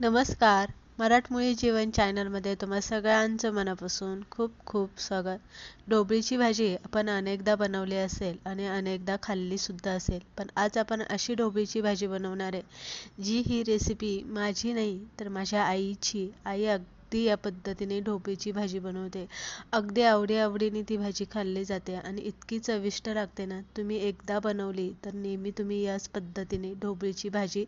नमस्कार. मराठमोळी जीवन चॅनलमध्ये तुम्हा सगळ्यांचं मनापासून खूप खूप स्वागत. ढोबळीची भाजी आपण अनेकदा बनवली असेल आणि अनेकदा खाल्ली सुद्धा असेल पण आज आपण अशी ढोबळीची भाजी बनवणार आहे जी ही रेसिपी माझी नाही तर माझ्या आईची आई अग ती या पद्धतीने ढोबळीची भाजी बनवते. अगदी आवडी आवडीने ती भाजी खाल्ली जाते आणि इतकी चविष्ट लागते ना तुम्ही एकदा बनवली तर नेहमी तुम्ही याच पद्धतीने ढोबळीची भाजी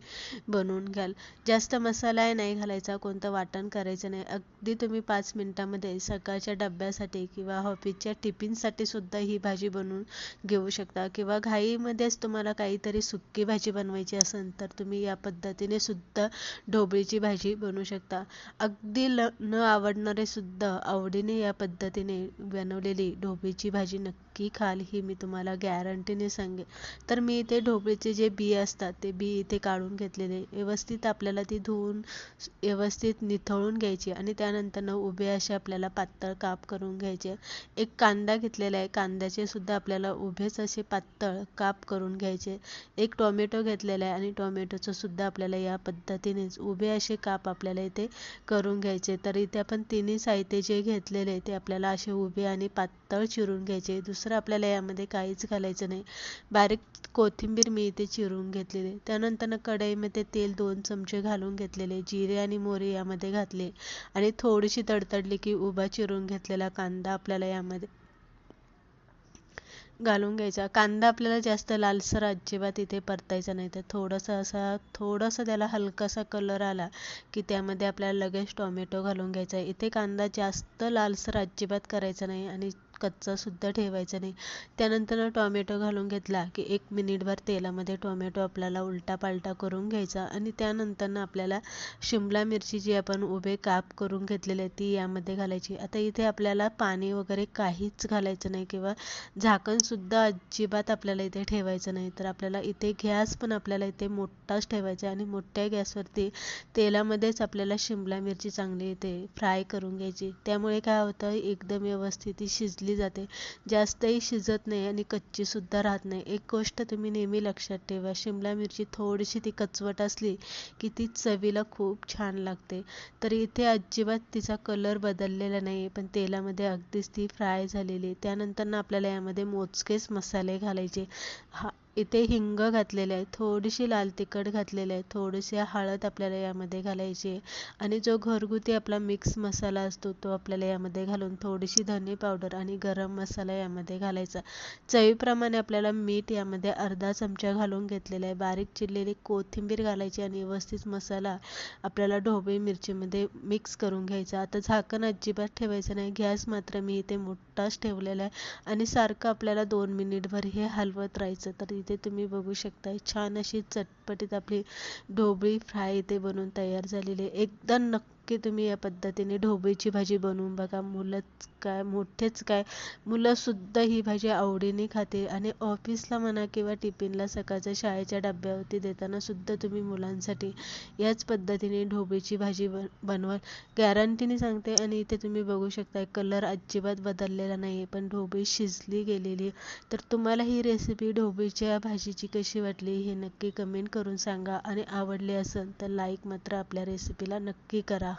बनवून घ्याल. जास्त मसाला नाही घालायचा कोणतं वाटण करायचं नाही. अगदी तुम्ही पाच मिनटामध्ये सकाळच्या डब्यासाठी किंवा ऑफिसच्या टिफिनसाठी सुद्धा ही भाजी बनवून घेऊ शकता. किंवा घाईमध्येच तुम्हाला काहीतरी सुक्की भाजी बनवायची असेल तर तुम्ही या पद्धतीने सुद्धा ढोबळीची भाजी बनवू शकता. अगदी ल न आवडणारे सुद्धा आवडीने या पद्धतीने बनवलेली ढोबळीची भाजी नक्की खाल ही मी तुम्हाला गॅरंटीने सांगेन. तर मी इथे ढोबळीचे जे बी असतात ते बी इथे काढून घेतलेले. व्यवस्थित आपल्याला ती धुवून व्यवस्थित निथळून घ्यायची आणि त्यानंतर न उभे असे आपल्याला पातळ काप करून घ्यायचे. एक कांदा घेतलेला आहे. कांद्याचे सुद्धा आपल्याला उभेच असे पातळ काप करून घ्यायचे. एक टोमॅटो घेतलेला आहे आणि टोमॅटोचं सुद्धा आपल्याला या पद्धतीनेच उभे असे काप आपल्याला इथे करून घ्यायचे. तर इथे आपण तिन्ही साहित्य जे घेतलेले ते आपल्याला असे उभे आणि पातळ चिरून घ्यायचे. दुसरं आपल्याला यामध्ये काहीच घालायचं नाही. बारीक कोथिंबीर मी इथे चिरून घेतलेली. त्यानंतर कढईमध्ये तेल दोन चमचे घालून घेतलेले. जिरे आणि मोहरी यामध्ये घातले. आणि थोडीशी तडतडली की उभा चिरून घेतलेला कांदा आपल्याला यामध्ये घालून घ्यायचा. कांदा आपल्याला जास्त लालसर अजिबात इथे परतायचा नाही. तर थोडंसं असा थोडंसं त्याला हलकासा कलर आला की त्यामध्ये आपल्याला लगेच टोमॅटो घालून घ्यायचा. इथे कांदा जास्त लालसर अजिबात करायचा नाही आणि कच्चासुद्धा ठेवायचा नाही. त्यानंतर टॉमॅटो घालून घेतला की एक मिनिटभर तेलामध्ये टोमॅटो आपल्याला उलटा पालटा करून घ्यायचा आणि त्यानंतर आपल्याला शिमला मिरची जी आपण उभे काप करून घेतलेली आहे ती यामध्ये घालायची. आता इथे आपल्याला पाणी वगैरे काहीच घालायचं नाही किंवा झाकणसुद्धा अजिबात आपल्याला इथे ठेवायचं नाही. तर आपल्याला इथे गॅस पण आपल्याला इथे मोठाच ठेवायचा आणि मोठ्या गॅसवरती तेलामध्येच आपल्याला शिमला मिरची चांगली इथे फ्राय करून घ्यायची. त्यामुळे काय होतं? एकदम व्यवस्थित शिजली जाते. जास्तही शिजत नाही आणि कच्ची सुद्धा राहत नाही. एक गोष्ट तुम्ही नेहमी लक्षात ठेवा शिमला मिरची थोडीशी ती कचवट असली की ती चवीला खूप छान लागते. तर इथे अजिबात तिचा कलर बदललेला नाही पण तेलामध्ये अगदीच ती फ्राय झालेली त्यानंतर ना आपल्याला यामध्ये मोजकेच मसाले घालायचे. हा इथे हिंग घातलेले आहे थोडीशी लाल तिखट घातलेले आहे थोडीशी हळद आपल्याला यामध्ये घालायची आणि जो घरगुती आपला मिक्स मसाला असतो तो आपल्याला यामध्ये घालून थोडीशी धने पावडर आणि गरम मसाला यामध्ये घालायचा. चवीप्रमाणे आपल्याला मीठ यामध्ये अर्धा चमचा घालून घेतलेला आहे. बारीक चिरलेली कोथिंबीर घालायची आणि व्यवस्थित मसाला आपल्याला ढोबळी मिरचीमध्ये मिक्स करून घ्यायचा. आता झाकण अजिबात ठेवायचं नाही. गॅस मात्र मी इथे मोठाच ठेवलेला आहे. आणि सारखं आपल्याला दोन मिनिटभर हे हलवत राहायचं. तर इथे तुम्ही बघू शकता छान अशी चटपटीत आपली ढोबळी फ्राय इथे बनवून तयार झालेली आहे. एकदा नक्की तुम्ही या पद्धतीने ढोबळीची भाजी बनवून बघा. मुलंच काय मोठेच काय. मुलंसुद्धा ही भाजी आवडीने खाते आणि ऑफिसला म्हणा किंवा टिफिनला सकाळच्या शाळेच्या डब्यावरती देताना सुद्धा तुम्ही मुलांसाठी याच पद्धतीने ढोबळीची भाजी बन बनवाल गॅरंटीने सांगते आणि इथे तुम्ही बघू शकता कलर अजिबात बदललेला नाही पण ढोबळी शिजली गेलेली तर तुम्हाला ही रेसिपी ढोबळीच्या भाजीची कशी वाटली हे नक्की कमेंट करून सांगा. आणि आवडले असेल तर लाईक मात्र आपल्या रेसिपीला नक्की करा.